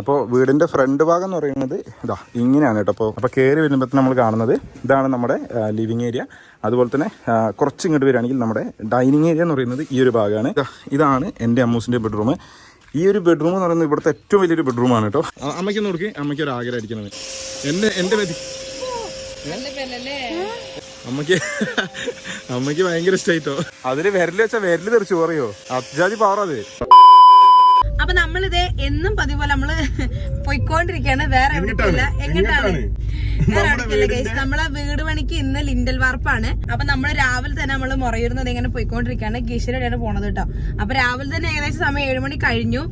അപ്പോൾ വീടിന്റെ ഫ്രണ്ട് ഭാഗം എന്ന് പറയുന്നത് ഇതാ ഇങ്ങനെയാണ് കേട്ടോ. അപ്പോൾ അപ്പോൾ കയറി വരുമ്പോൾ നമ്മൾ കാണുന്നത് ഇതാണ് നമ്മുടെ ലിവിങ് ഏരിയ അതുപോലെ തന്നെ കുറച്ച് ഇങ്ങോട്ട് വരികയാണെങ്കിൽ നമ്മുടെ ഡൈനിങ് ഏരിയ എന്ന് പറയുന്നത് ഈ ഒരു ഭാഗമാണ്. ഇതാ, ഇതാണ് എന്റെ അമ്മൂസിന്റെ ബെഡ്റൂം ഈ ഒരു ബെഡ്റൂം എന്ന് പറയുന്നത് ഇവിടുത്തെ ഏറ്റവും വലിയൊരു ബെഡ്റൂമാണ് കേട്ടോ. അമ്മയ്ക്ക് നോക്കി അമ്മയ്ക്ക് ഒരു ആഗ്രഹം എന്റെ എന്റെ മതി അമ്മയ്ക്ക് അമ്മയ്ക്ക് ഭയങ്കര ഇഷ്ടായിട്ടോ അതിൽ വിരൽ വെച്ചാ വിരൽ തെറിച്ചു പറയോ? അത്യാജി നമ്മളിത് എന്നും പതിപോലെ നമ്മൾ പോയിക്കൊണ്ടിരിക്കുകയാണ്. വേറെ എവിടേക്കില്ല എങ്ങോട്ടാണ്? നമ്മളെ വീട് പണിക്ക് ഇന്ന് ലിൻഡൽ വാർപ്പാണ്. അപ്പൊ നമ്മൾ രാവിലെ തന്നെ നമ്മൾ മുറയിരുന്നത് ഇങ്ങനെ പോയിക്കൊണ്ടിരിക്കുകയാണ്. ഗീശ്വരയാണ് പോണത് കേട്ടോ. അപ്പൊ രാവിലെ തന്നെ ഏകദേശം സമയം ഏഴു മണി കഴിഞ്ഞു.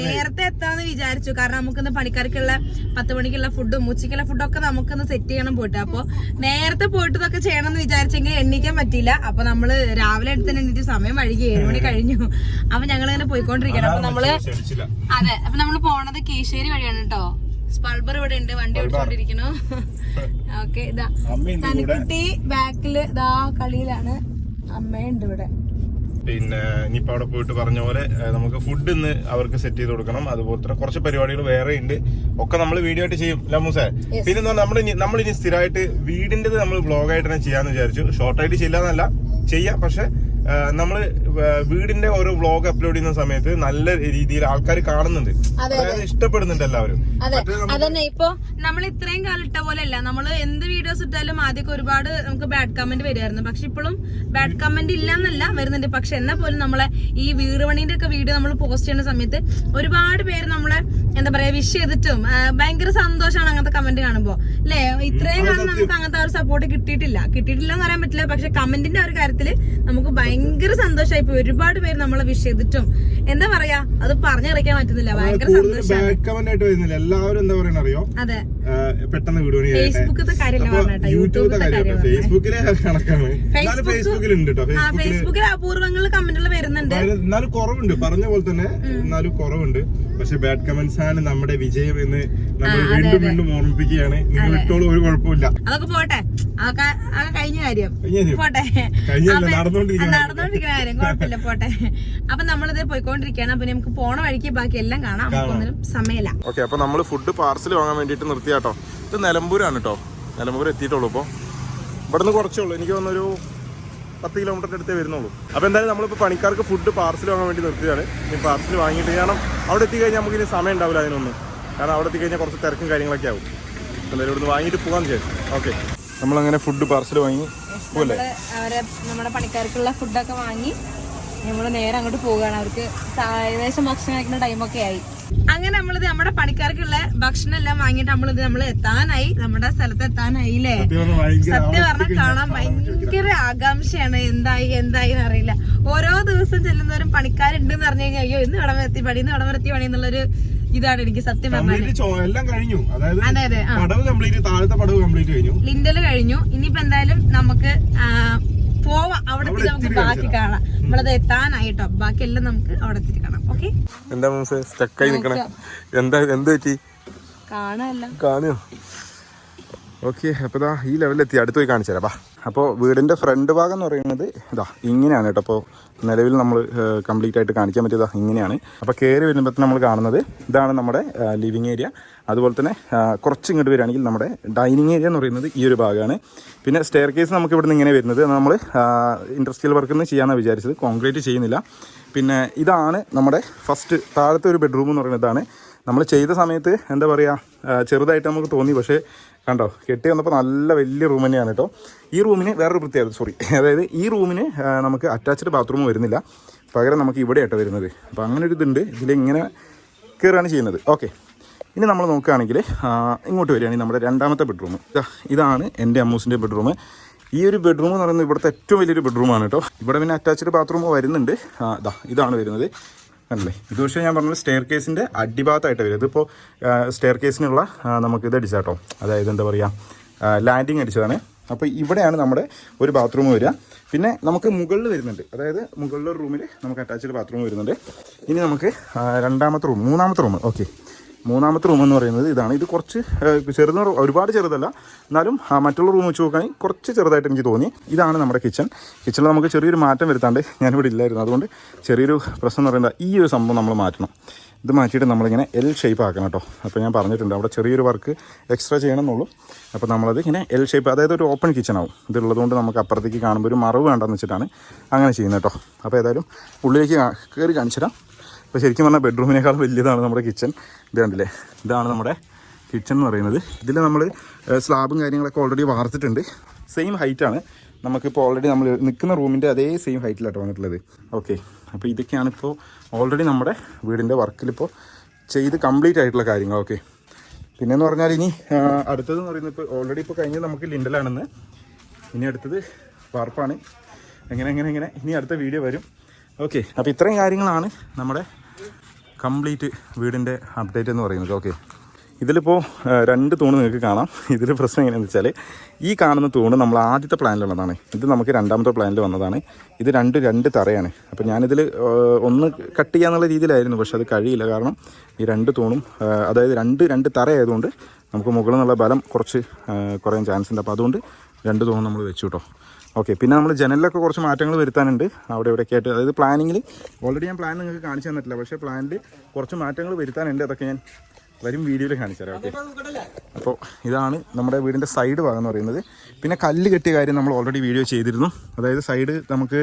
നേരത്തെ എത്താന്ന് വിചാരിച്ചു. കാരണം നമുക്കിന്ന് പണിക്കാർക്കുള്ള പത്ത് മണിക്കുള്ള ഫുഡും ഉച്ചയ്ക്കുള്ള ഫുഡൊക്കെ ഒക്കെ നമുക്കൊന്ന് സെറ്റ് ചെയ്യണം പോയിട്ട്. അപ്പൊ നേരത്തെ പോയിട്ട് ഇതൊക്കെ ചെയ്യണം എന്ന് വിചാരിച്ചെങ്കിൽ എണ്ണിക്കാൻ പറ്റിയില്ല. അപ്പൊ നമ്മൾ രാവിലെ എടുത്ത് തന്നെ എണ്ണിച്ച് സമയം വഴുകി ഏഴു മണി കഴിഞ്ഞു. അപ്പൊ ഞങ്ങൾ ഇങ്ങനെ പോയിക്കൊണ്ടിരിക്കണം അപ്പൊ നമ്മൾ അതെ അപ്പൊ നമ്മൾ പോണത് കീശ്ശേരി വഴിയാണ് കേട്ടോ. സ്പൾബർ ഇവിടെ ഉണ്ട്. വണ്ടി ഓടിച്ചോണ്ടിരിക്കണു ഓക്കെ ഇതാ. തനിക്കുട്ടി ബാക്കിൽ ഇതാ കളിയിലാണ്. അമ്മയുണ്ട് ഇവിടെ. പിന്നെ ഇനിയിപ്പോ അവിടെ പോയിട്ട് പറഞ്ഞ പോലെ നമുക്ക് ഫുഡ് ഇന്ന് അവർക്ക് സെറ്റ് ചെയ്ത് കൊടുക്കണം. അതുപോലെ തന്നെ കുറച്ച് പരിപാടികൾ വേറെ ഉണ്ട്. ഒക്കെ നമ്മൾ വീഡിയോ ആയിട്ട് ചെയ്യും. ലമൂസേ പിന്നെ നമ്മൾ നമ്മൾ ഇനി സ്ഥിരമായിട്ട് വീടിന്റേത് നമ്മൾ ബ്ലോഗായിട്ട് തന്നെ ചെയ്യാന്ന് വിചാരിച്ചു. ഷോർട്ടായിട്ട് ചെയ്യാന്നല്ല. ചെയ്യാം പക്ഷെ നമ്മൾ വീടിന്റെ ഓരോ വ്ളോഗ് അപ്ലോഡ് ചെയ്യുന്ന സമയത്ത് നല്ല രീതിയിൽ ആൾക്കാർ കാണുന്നുണ്ട്. അതായത് ഇഷ്ടപ്പെടുന്നുണ്ട് എല്ലാവരും. അതെ അതന്നെ. ഇപ്പൊ നമ്മൾ ഇത്രയും കാലം ഇട്ട പോലെ അല്ല നമ്മൾ എന്ത് വീഡിയോസ് ഇട്ടാലും ആദ്യമൊക്കെ ഒരുപാട് നമുക്ക് ബാഡ് കമന്റ് വരുമായിരുന്നു പക്ഷെ ഇപ്പോഴും ബാഡ് കമന്റ് ഇല്ല എന്നല്ല വരുന്നുണ്ട്. പക്ഷെ എന്നാ പോലും നമ്മളെ ഈ വീട് പണീന്റെ ഒക്കെ വീഡിയോ നമ്മൾ പോസ്റ്റ് ചെയ്യുന്ന സമയത്ത് ഒരുപാട് പേര് നമ്മളെ എന്താ പറയാ വിഷ് ചെയ്തിട്ടും ഭയങ്കര സന്തോഷമാണ് അങ്ങനത്തെ കമന്റ് കാണുമ്പോ. അല്ലേ ഇത്രയും കാലം നമുക്ക് അങ്ങനത്തെ ഒരു സപ്പോർട്ട് കിട്ടിയിട്ടില്ല. കിട്ടിയിട്ടില്ല എന്ന് പറയാൻ പറ്റില്ല. പക്ഷെ കമന്റിന്റെ ഒരു കാര്യത്തിൽ നമുക്ക് ഭയങ്കര സന്തോഷമായി പോയി. ഒരുപാട് പേര് നമ്മളെ വിഷ് ചെയ്തിട്ടും. എന്താ പറയാ അത് പറഞ്ഞറിയിക്കാൻ പറ്റുന്നില്ല. ഭയങ്കര സന്തോഷം എല്ലാവരും എന്താ പറയുക അറിയോ? അതെ. പെട്ടെന്ന് കാര്യമല്ല ഫേസ്ബുക്കിലെ കണക്കാണ്. ഫേസ്ബുക്കിൽ ഉണ്ട് കേട്ടോ ഫേസ്ബുക്കിൽ ഫേസ്ബുക്കിൽ അപൂർവങ്ങളിൽ കമന്റുകൾ വരുന്നുണ്ട്. എന്നാലും കുറവുണ്ട്. പറഞ്ഞ പോലെ തന്നെ എന്നാലും കുറവുണ്ട്. പക്ഷെ ബാഡ് കമന്റ്സ് ആണ് നമ്മുടെ വിജയം എന്ന് നമ്മൾ വീണ്ടും വീണ്ടും ഓർമ്മിപ്പിക്കുകയാണ്. നിങ്ങൾ ഇട്ടോളൂ ഒരു കുഴപ്പമില്ല അതൊക്കെ പോട്ടെ. അതൊക്കെ കഴിഞ്ഞ കാര്യം. പോട്ടെ. കാര്യം കുഴപ്പമില്ല പോട്ടെ. അപ്പൊ നമ്മളിത് പോയിക്കൊണ്ടിരിക്കുകയാണ്. അപ്പൊ നമുക്ക് പോണ വഴിക്ക് ബാക്കി എല്ലാം കാണാം. നമുക്കൊന്നിനും സമയമില്ല. ഓക്കെ അപ്പൊ നമ്മൾ ഫുഡ് പാർസൽ വാങ്ങാൻ വേണ്ടിട്ട് നിർത്തിയാട്ടോ. ഇത് നിലമ്പൂരാണ് കേട്ടോ നിലമ്പൂർ എത്തിയിട്ടുള്ളൂ ഇപ്പോൾ ഇവിടുന്ന് കുറച്ചേ ഉള്ളൂ. എനിക്ക് തോന്നുന്നൊരു പത്ത് കിലോമീറ്റർ അടുത്തേ വരുന്നുള്ളൂ. അപ്പോൾ എന്തായാലും നമ്മളിപ്പോൾ പണിക്കാർക്ക് ഫുഡ് പാർസൽ വാങ്ങാൻ വേണ്ടി നിർത്തിയാണ് ഇനി പാർസൽ വാങ്ങിയിട്ട് കാരണം അവിടെ എത്തിക്കഴിഞ്ഞാൽ നമുക്ക് ഇനി സമയം ഉണ്ടാവില്ല അതിനൊന്നും. കാരണം അവിടെ എത്തി കഴിഞ്ഞാൽ കുറച്ച് തിരക്കും കാര്യങ്ങളൊക്കെ ആവും. എന്തായാലും ഇവിടുന്ന് വാങ്ങിയിട്ട് പോകാമെന്ന് വിചാരിച്ചു. ഓക്കെ നമ്മളങ്ങനെ ഫുഡ് പാർസൽ വാങ്ങി അവരെ നമ്മുടെ പണിക്കാർക്കുള്ള ഫുഡൊക്കെ വാങ്ങി നമ്മൾ നേരെ അങ്ങോട്ട് പോവുകയാണ്. അവർക്ക് ഏകദേശം ഭക്ഷണം കഴിക്കുന്ന ടൈമൊക്കെ ആയി. അങ്ങനെ നമ്മളിത് നമ്മുടെ പണിക്കാർക്കുള്ള ഭക്ഷണം എല്ലാം വാങ്ങിയിട്ട് നമ്മളിത് നമ്മൾ എത്താനായി. നമ്മുടെ സ്ഥലത്ത് എത്താനായി അല്ലേ സത്യം പറഞ്ഞാൽ കാണാൻ ഭയങ്കര ആകാംക്ഷയാണ്. എന്തായി എന്തായി എന്ന് അറിയില്ല. ഓരോ ദിവസം ചെല്ലുന്നവരും പണിക്കാരുണ്ട് എന്ന് പറഞ്ഞു കഴിഞ്ഞാൽ അയ്യോ ഇന്ന് ഇടം എത്തി പണി ഇന്ന് ഇടം എത്തി പണി എന്നുള്ളൊരു ഇതാണ് എനിക്ക് സത്യം പറഞ്ഞാൽ എല്ലാം കഴിഞ്ഞു. അതായത് പടവ് കംപ്ലീറ്റ് താഴത്തെ പടവ് കംപ്ലീറ്റ് കഴിഞ്ഞു. ലിൻഡൽ കഴിഞ്ഞു. ഇനിയിപ്പോ എന്തായാലും നമുക്ക് പോവാം. അവിടെ നമുക്ക് ബാക്കി കാണാം. നമ്മളത് എത്താനായിട്ടോ? ബാക്കി എല്ലാം നമുക്ക് അവിടെ എത്തിയിട്ട് കാണാം. ഓക്കെ എന്താ മനസ്സ് സ്റ്റക്കായി നിക്കണേ. എന്താ എന്ത് പറ്റി? കാണോ ഓക്കെ അപ്പോൾ ഇതാ ഈ ലെവലിലെത്തി അടുത്ത് പോയി കാണിച്ചു തരാം അപ്പോൾ വീടിന്റെ ഫ്രണ്ട് ഭാഗം എന്ന് പറയുന്നത് ഇതാ ഇങ്ങനെയാണ് കേട്ടോ. അപ്പോൾ നിലവിൽ നമ്മൾ കംപ്ലീറ്റ് ആയിട്ട് കാണിക്കാൻ പറ്റിയതാ ഇങ്ങനെയാണ്. അപ്പോൾ കയറി വരുമ്പോൾ നമ്മൾ കാണുന്നത് ഇതാണ് നമ്മുടെ ലിവിങ് ഏരിയ അതുപോലെ തന്നെ കുറച്ച് ഇങ്ങോട്ട് വരികയാണെങ്കിൽ നമ്മുടെ ഡൈനിങ് ഏരിയ എന്ന് പറയുന്നത് ഈ ഒരു ഭാഗമാണ്. പിന്നെ സ്റ്റെയർ കേസ് നമുക്ക് ഇവിടുന്ന് ഇങ്ങനെ വരുന്നത്. നമ്മൾ ഇൻഡസ്ട്രിയൽ വർക്ക് നിന്ന് ചെയ്യാമെന്നാണ് വിചാരിച്ചത്. കോൺക്രീറ്റ് ചെയ്യുന്നില്ല. പിന്നെ ഇതാണ് നമ്മുടെ ഫസ്റ്റ് താഴത്തെ ഒരു ബെഡ്റൂം എന്ന് പറയുന്നതാണ് നമ്മൾ ചെയ്ത സമയത്ത് എന്താ പറയുക ചെറുതായിട്ട് നമുക്ക് തോന്നി. പക്ഷേ കണ്ടോ? കെട്ടി വന്നപ്പോൾ നല്ല വലിയ റൂം തന്നെയാണ് കേട്ടോ. ഈ റൂമിന് വേറൊരു പ്രത്യേകത സോറി അതായത് ഈ റൂമിന് നമുക്ക് അറ്റാച്ച്ഡ് ബാത്റൂം വരുന്നില്ല. പകരം നമുക്ക് ഇവിടെ വരുന്നത്. അപ്പോൾ അങ്ങനെ ഒരു ഇതുണ്ട്. ഇതിലിങ്ങനെ കയറുകയാണ് ചെയ്യുന്നത്. ഓക്കെ ഇനി നമ്മൾ നോക്കുകയാണെങ്കിൽ ഇങ്ങോട്ട് വരികയാണെങ്കിൽ നമ്മുടെ രണ്ടാമത്തെ ബെഡ്റൂം ഇതാ ഇതാണ് എന്റെ അമ്മൂസിന്റെ ബെഡ്റൂം ഈ ഒരു ബെഡ്റൂം എന്ന് പറയുന്നത് ഇവിടുത്തെ ഏറ്റവും വലിയൊരു ബെഡ്റൂമാണ് കേട്ടോ. ഇവിടെ പിന്നെ അറ്റാച്ച്ഡ് ബാത്റൂം വരുന്നുണ്ട്. ഇതാ ഇതാണ് വരുന്നത്. കണ്ടല്ലേ ഇത് പക്ഷേ ഞാൻ പറഞ്ഞത് സ്റ്റെയർ കേസിന്റെ അടിഭാഗത്തായിട്ട് വരും ഇതിപ്പോൾ സ്റ്റെയർ കേസിനുള്ള നമുക്കിത് അടിച്ചാട്ടോ. അതായത് എന്താ പറയുക ലാൻഡിങ് അടിച്ചതാണ്. അപ്പോൾ ഇവിടെയാണ് നമ്മുടെ ഒരു ബാത്റൂം വരിക. പിന്നെ നമുക്ക് മുകളിൽ വരുന്നുണ്ട്. അതായത് മുകളിലെ റൂമിൽ നമുക്ക് അറ്റാച്ച്ഡ് ബാത്റൂം വരുന്നുണ്ട്. ഇനി നമുക്ക് രണ്ടാമത്തെ റൂം മൂന്നാമത്തെ റൂം ഓക്കെ മൂന്നാമത്തെ റൂം എന്ന് പറയുന്നത് ഇതാണ്. ഇത് കുറച്ച് ചെറുത് ഒരുപാട് ചെറുതല്ല. എന്നാലും മറ്റുള്ള റൂം വെച്ച് നോക്കുകയാണെങ്കിൽ കുറച്ച് ചെറുതായിട്ട് എനിക്ക് തോന്നി. ഇതാണ് നമ്മുടെ കിച്ചൺ കിച്ചണിൽ നമുക്ക് ചെറിയൊരു മാറ്റം വരുത്താണ്ട് ഞാനിവിടെ ഇല്ലായിരുന്നു. അതുകൊണ്ട് ചെറിയൊരു പ്രശ്നം എന്ന് പറയുന്നത് ഈ ഒരു സംഭവം നമ്മൾ മാറ്റണം. ഇത് മാറ്റിയിട്ട് നമ്മളിങ്ങനെ എൽ ഷേപ്പ് ആക്കണം കേട്ടോ അപ്പോൾ ഞാൻ പറഞ്ഞിട്ടുണ്ട് അവിടെ ചെറിയൊരു വർക്ക് എക്സ്ട്രാ ചെയ്യണം എന്നുള്ളൂ അപ്പോൾ നമ്മളത് ഇങ്ങനെ എൽ ഷേപ്പ് അതായത് ഒരു ഓപ്പൺ കിച്ചൺ ആവും. ഇതുള്ളതുകൊണ്ട് നമുക്ക് അപ്പുറത്തേക്ക് കാണുമ്പോൾ ഒരു മറവ് വേണ്ടെന്ന് വെച്ചിട്ടാണ് അങ്ങനെ ചെയ്യുന്നത് കേട്ടോ അപ്പോൾ ഏതായാലും ഉള്ളിലേക്ക് കയറി കാണിച്ചു തരാം അപ്പോൾ ശരിക്കും പറഞ്ഞാൽ ബെഡ്റൂമിനേക്കാൾ വലിയതാണ് നമ്മുടെ കിച്ചൺ ഇത് കണ്ടില്ലേ? ഇതാണ് നമ്മുടെ കിച്ചൺ എന്ന് പറയുന്നത്. ഇതിൽ നമ്മൾ സ്ലാബും കാര്യങ്ങളൊക്കെ ഓൾറെഡി വാർത്തിട്ടുണ്ട്. സെയിം ഹൈറ്റാണ് നമുക്കിപ്പോൾ ഓൾറെഡി നമ്മൾ നിൽക്കുന്ന റൂമിന്റെ അതേ സെയിം ഹൈറ്റിലാട്ടോ വന്നിട്ടുള്ളത്. ഓക്കെ അപ്പോൾ ഇതൊക്കെയാണ് ഇപ്പോൾ ഓൾറെഡി നമ്മുടെ വീടിന്റെ വർക്കിലിപ്പോൾ ചെയ്ത് കംപ്ലീറ്റ് ആയിട്ടുള്ള കാര്യങ്ങൾ. ഓക്കെ പിന്നെയെന്ന് പറഞ്ഞാൽ ഇനി അടുത്തതെന്ന് പറയുന്നത് ഇപ്പോൾ ഓൾറെഡി ഇപ്പോൾ കഴിഞ്ഞ് നമുക്ക് ലിൻഡലാണെന്ന് ഇനി അടുത്തത് വാർപ്പാണ്. എങ്ങനെ എങ്ങനെ എങ്ങനെ ഇനി അടുത്ത വീഡിയോ വരും. ഓക്കെ അപ്പോൾ ഇത്രയും കാര്യങ്ങളാണ് നമ്മുടെ കംപ്ലീറ്റ് വീടിന്റെ അപ്ഡേറ്റ് എന്ന് പറയുന്നത്. ഓക്കെ ഇതിലിപ്പോൾ രണ്ട് തൂണ് നിങ്ങൾക്ക് കാണാം. ഇതിൽ പ്രശ്നം എങ്ങനെയാണെന്ന് വെച്ചാൽ ഈ കാണുന്ന തൂണ് നമ്മൾ ആദ്യത്തെ പ്ലാനിലുള്ളതാണ്. ഇത് നമുക്ക് രണ്ടാമത്തെ പ്ലാനിൽ വന്നതാണ്. ഇത് രണ്ട് രണ്ട് തറയാണ്. അപ്പോൾ ഞാനിതിൽ ഒന്ന് കട്ട് ചെയ്യാന്നുള്ള രീതിയിലായിരുന്നു പക്ഷെ അത് കഴിയില്ല. കാരണം ഈ രണ്ട് തൂണും അതായത് രണ്ട് രണ്ട് തറയായതുകൊണ്ട് നമുക്ക് മുകളിൽ നിന്നുള്ള ബലം കുറച്ച് കുറയാൻ ചാൻസ് ഉണ്ട് അപ്പോൾ അതുകൊണ്ട് രണ്ട് തൂണും നമ്മൾ വെച്ചു കേട്ടോ ഓക്കെ പിന്നെ നമ്മൾ ജനലിലൊക്കെ കുറച്ച് മാറ്റങ്ങൾ വരുത്താനുണ്ട്. അവിടെ ഇവിടെയൊക്കെ ആയിട്ട്. അതായത് പ്ലാനിങ്ങിൽ ഓൾറെഡി ഞാൻ പ്ലാൻ നിങ്ങൾക്ക് കാണിച്ചു തന്നിട്ടില്ല. പക്ഷേ പ്ലാനിൽ കുറച്ച് മാറ്റങ്ങൾ വരുത്താനുണ്ട്. അതൊക്കെ ഞാൻ വരും വീഡിയോയിൽ കാണിച്ചു തരാം. ഓക്കെ അപ്പോൾ ഇതാണ് നമ്മുടെ വീടിന്റെ സൈഡ് ഭാഗം എന്ന് പറയുന്നത്. പിന്നെ കല്ല് കെട്ടിയ കാര്യം നമ്മൾ ഓൾറെഡി വീഡിയോ ചെയ്തിരുന്നു. അതായത് സൈഡ് നമുക്ക്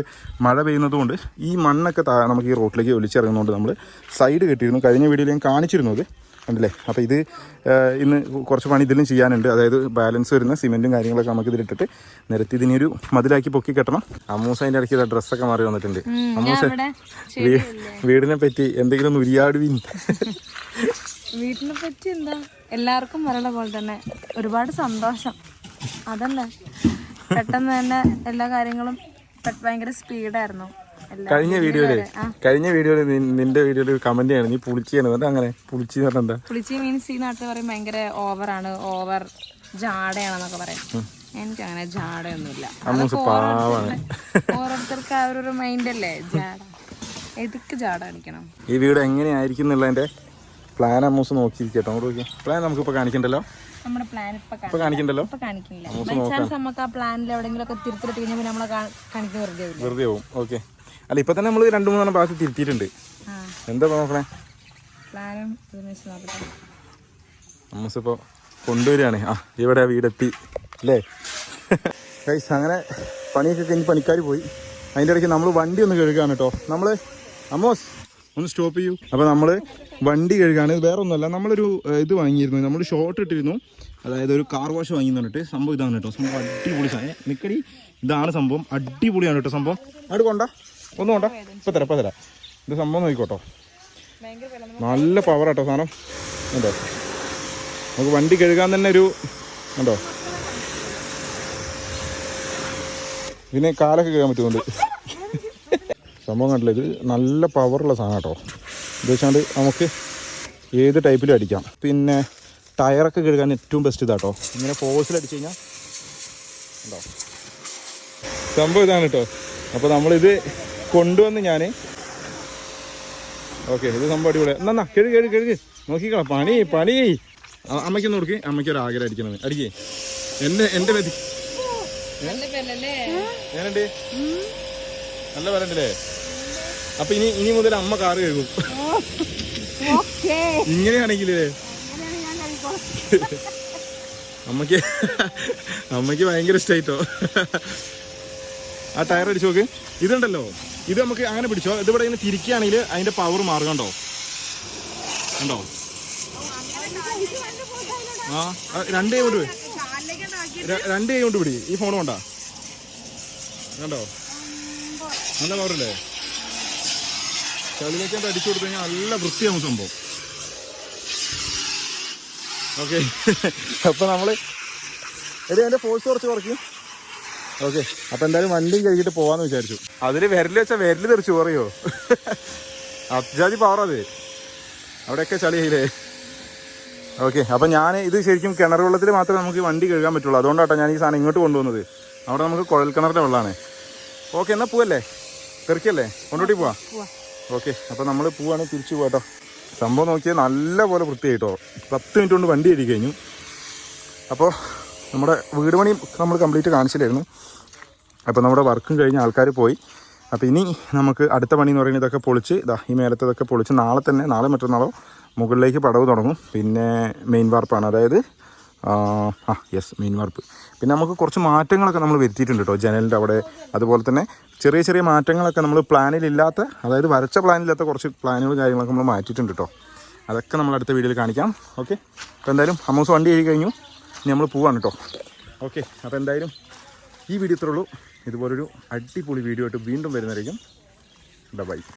മഴ പെയ്യുന്നതുകൊണ്ട് ഈ മണ്ണൊക്കെ നമുക്ക് ഈ റോട്ടിലേക്ക് ഒലിച്ചിറങ്ങുന്നതുകൊണ്ട് നമ്മൾ സൈഡ് കെട്ടിയിരുന്നു. കഴിഞ്ഞ വീഡിയോയിൽ ഞാൻ കാണിച്ചിരുന്നു അത് കണ്ടില്ലേ അപ്പോൾ ഇത് ഇന്ന് കുറച്ച് പണി ഇതിലും ചെയ്യാനുണ്ട്. അതായത് ബാലൻസ് വരുന്ന സിമെന്റും കാര്യങ്ങളൊക്കെ നമുക്ക് ഇതിലിട്ടിട്ട് നിരത്തി ഇതിനൊരു മതിലാക്കി പൊക്കി കെട്ടണം. അമ്മൂസ അതിന്റെ ഇടയ്ക്ക് ഡ്രസ്സൊക്കെ മാറി വന്നിട്ടുണ്ട്. അമ്മൂസ വീടിനെ പറ്റി എന്തെങ്കിലും ഒന്ന് ഉരിയാടുവിൻ. വീട്ടിനെ പറ്റി എന്താ? എല്ലാവർക്കും പറയണ പോലെ തന്നെ. ഒരുപാട് സന്തോഷം. അതല്ലേ? പെട്ടെന്ന് തന്നെ എല്ലാ കാര്യങ്ങളും ഭയങ്കര സ്പീഡായിരുന്നു കഴിഞ്ഞ വീഡിയോയിൽ കഴിഞ്ഞ വീഡിയോയിൽ നിന്റെ വീഡിയോയിൽ കമന്റ് ചെയ്യണം. നീ പുളിച്ചിയാണ് എന്നിട്ട് അങ്ങനെ പുളിച്ചി എന്ന് പറഞ്ഞാൽ എന്താ? പുളിച്ചി മീൻസ് ഈ നാട്ടിൽ പറയും ഭയങ്കര ഓവറാണ് ഓവർ ജാടയാണെന്നൊക്കെ പറയും. എനിക്ക് അങ്ങനെ ജാടയൊന്നുമില്ല. ഓരോരുത്തർക്ക് ആ ഒരു മൈൻഡ് അല്ലേ? ജാട. എതുക്ക് ജാട കാണിക്കണം? ഈ വീട് എങ്ങനെയായിരിക്കും എന്നുള്ളതിന്റെ പ്ലാൻ അമ്മൂസ് നോക്കിയിരിക്കട്ടോ. അങ്ങോട്ട് നോക്കിയാൽ പ്ലാൻ നമുക്കിപ്പോൾ കാണിക്കണ്ടല്ലോ? നമ്മുടെ പ്ലാൻ ഇപ്പൊ കാണിക്കണ്ടല്ലോ? കാണിക്കില്ല നമുക്ക് ആ പ്ലാനിൽ എവിടെയെങ്കിലും ഒക്കെ തിരുത്തിട്ട് കഴിഞ്ഞാൽ നമ്മളെ കാ- കാണിക്കാൻ വെറുതെ വെറുതെ ആവും. ഓക്കെ അല്ല ഇപ്പൊ തന്നെ നമ്മൾ രണ്ടു മൂന്നെണ്ണം ഭാഗത്ത് തിരുത്തിയിട്ടുണ്ട്. എന്താ നോക്കണേ നമ്മസിപ്പോ കൊണ്ടുവരികയാണ്. ആ ഇവിടെ വീടെത്തി. അല്ലേ? ഗൈസ് അങ്ങനെ പണിയൊക്കെ കഴിഞ്ഞ് പണിക്കാർ പോയി. അതിന്റെ ഇടയ്ക്ക് നമ്മൾ വണ്ടി ഒന്ന് കഴുകാണ് കേട്ടോ നമ്മൾ അമ്മോസ് ഒന്ന് സ്റ്റോപ്പ് ചെയ്യൂ. അപ്പോൾ നമ്മൾ വണ്ടി കഴുകാണ്. ഇത് വേറെ ഒന്നുമല്ല നമ്മളൊരു ഇത് വാങ്ങിയിരുന്നു. നമ്മൾ ഷോർട്ട് ഇട്ടിരുന്നു. അതായത് ഒരു കാർ വാഷ് വാങ്ങി പറഞ്ഞിട്ട് സംഭവം ഇതാണ് കേട്ടോ സംഭവം അടിപൊളി സാധനം. നിക്കടി ഇതാണ് സംഭവം. അടിപൊളിയാണ് കേട്ടോ സംഭവം. അവിടെ കൊണ്ട. ഒന്ന് വേണ്ട ഇപ്പം തരാം ഇപ്പം തരാം ഇത് സംഭവം നോക്കിക്കോട്ടോ. നല്ല പവർ കേട്ടോ സാധനം. ഉണ്ടോ നമുക്ക് വണ്ടി കഴുകാൻ തന്നെ ഒരു ഉണ്ടോ പിന്നെ കാലൊക്കെ കഴുകാൻ പറ്റുന്നുണ്ട്. സംഭവം കണ്ടില്ല? ഇത് നല്ല പവറുള്ള സാധനം കേട്ടോ. ഇത് വെച്ചാണ്ട് നമുക്ക് ഏത് ടൈപ്പിലും അടിക്കാം. പിന്നെ ടയറൊക്കെ കഴുകാൻ ഏറ്റവും ബെസ്റ്റ് ഇതാട്ടോ. ഇങ്ങനെ ഫോഴ്സിൽ അടിച്ചു കഴിഞ്ഞാൽ ഉണ്ടോ സംഭവം ഇതാണ് കേട്ടോ. അപ്പോൾ നമ്മളിത് കൊണ്ടുവന്ന് ഞാൻ ഓക്കെ ഇത് സംഭവം അടിപൊളി എന്നാ കെഴു കെഴു കഴുകി നോക്കിക്കളാം. പണി പണി. അമ്മയ്ക്കൊന്ന് കൊടുക്ക്. അമ്മയ്ക്ക് ഒരു ആഗ്രഹം അടിക്കണത് അടിക്കേ. എന്റെ എന്റെ മതി ഞാനുണ്ട് നല്ല വരണ്ടല്ലേ അപ്പൊ ഇനി ഇനി മുതൽ അമ്മ കാറ് കഴുകും. ഓക്കേ. ഇങ്ങനെയാണെങ്കിലേ അമ്മയ്ക്ക് അമ്മയ്ക്ക് ഭയങ്കര ഇഷ്ടായിട്ടോ? ആ ടയർ അടിച്ചു നോക്ക്. ഇതുണ്ടല്ലോ. ഇത് നമുക്ക് അങ്ങനെ പിടിച്ചോ. ഇതിവിടെ ഇങ്ങനെ തിരിക്കുകയാണെങ്കിൽ അതിന്റെ പവർ മാറുക ഉണ്ടോ ഉണ്ടോ ആ രണ്ട് കൈ കൊണ്ട് രണ്ട് കൈ കൊണ്ട് പിടി. ഈ ഫോൺ കൊണ്ടാ. കണ്ടോ? നല്ല പവറല്ലേ ചളിയിലേക്ക് അടിച്ചു കൊടുത്തു കഴിഞ്ഞാൽ നല്ല വൃത്തിയാവും സംഭവം. ഓക്കെ. അപ്പൊ നമ്മൾ എടി എന്റെ ഫോഴ്സ് കുറച്ച് കുറയ്ക്കും. ഓക്കെ. അപ്പൊ എന്തായാലും വണ്ടിയും കഴുകിയിട്ട് പോവാന്ന് വിചാരിച്ചു. അതിൽ വിരൽ വെച്ചാൽ വിരൽ തെറിച്ചു പറയോ? അബ്ജാതി പവർ അത്. അവിടെയൊക്കെ ചളിയില്ലേ? ഓക്കെ അപ്പം ഞാൻ ഇത് ശരിക്കും കിണർ വെള്ളത്തിൽ മാത്രമേ നമുക്ക് വണ്ടി കഴുകാൻ പറ്റുള്ളൂ. അതുകൊണ്ടാട്ടോ ഞാൻ ഈ സാധനം ഇങ്ങോട്ട് കൊണ്ടുവന്നത്. അവിടെ നമുക്ക് കുഴൽ കിണറിന്റെ വെള്ളമാണ് ഓക്കെ എന്നാൽ പോവല്ലേ? തെറിക്കല്ലേ കൊണ്ടോട്ടി പോവാ. ഓക്കെ അപ്പം നമ്മൾ പോവാണ് തിരിച്ചു പോകട്ടോ സംഭവം നോക്കിയാൽ നല്ല പോലെ വൃത്തിയായിട്ടോ. പത്ത് മിനിറ്റ് കൊണ്ട് വണ്ടി എഴുതി കഴിഞ്ഞു. അപ്പോൾ നമ്മുടെ വീട് പണി നമ്മൾ കംപ്ലീറ്റ് കാണിച്ചില്ലായിരുന്നു. അപ്പോൾ നമ്മുടെ വർക്കും കഴിഞ്ഞ് ആൾക്കാർ പോയി. അപ്പോൾ ഇനി നമുക്ക് അടുത്ത പണി എന്ന് പറയുന്നത് ഇതൊക്കെ പൊളിച്ച് ഇതാ ഈ മേലത്തതൊക്കെ പൊളിച്ച് നാളെ തന്നെ നാളെ മറ്റന്നാളോ മുകളിലേക്ക് പടവ് തുടങ്ങും. പിന്നെ മെയിൻ വാർപ്പാണ് അതായത് ആ യെസ് മെയിൻ വാർപ്പ് പിന്നെ നമുക്ക് കുറച്ച് മാറ്റങ്ങളൊക്കെ നമ്മൾ വരുത്തിയിട്ടുണ്ട് കേട്ടോ ജനലിന്റെ അവിടെ. അതുപോലെ തന്നെ ചെറിയ ചെറിയ മാറ്റങ്ങളൊക്കെ നമ്മൾ പ്ലാനിലില്ലാത്ത അതായത് വരച്ച പ്ലാനില്ലാത്ത കുറച്ച് പ്ലാനുകളും കാര്യങ്ങളൊക്കെ നമ്മൾ മാറ്റിയിട്ടുണ്ട് കേട്ടോ അതൊക്കെ നമ്മൾ അടുത്ത വീഡിയോയിൽ കാണിക്കാം. ഓക്കെ? അപ്പോൾ എന്തായാലും അമ്മൂസ് വണ്ടി എഴുതി കഴിഞ്ഞു. ഇനി നമ്മൾ പോവാണ് കേട്ടോ ഓക്കെ? അപ്പോൾ എന്തായാലും ഈ വീഡിയോ ഇത്രേ ഉള്ളൂ. ഇതുപോലൊരു അടിപൊളി വീഡിയോ ആയിട്ട് വീണ്ടും വരുന്നതായിരിക്കും. ബൈ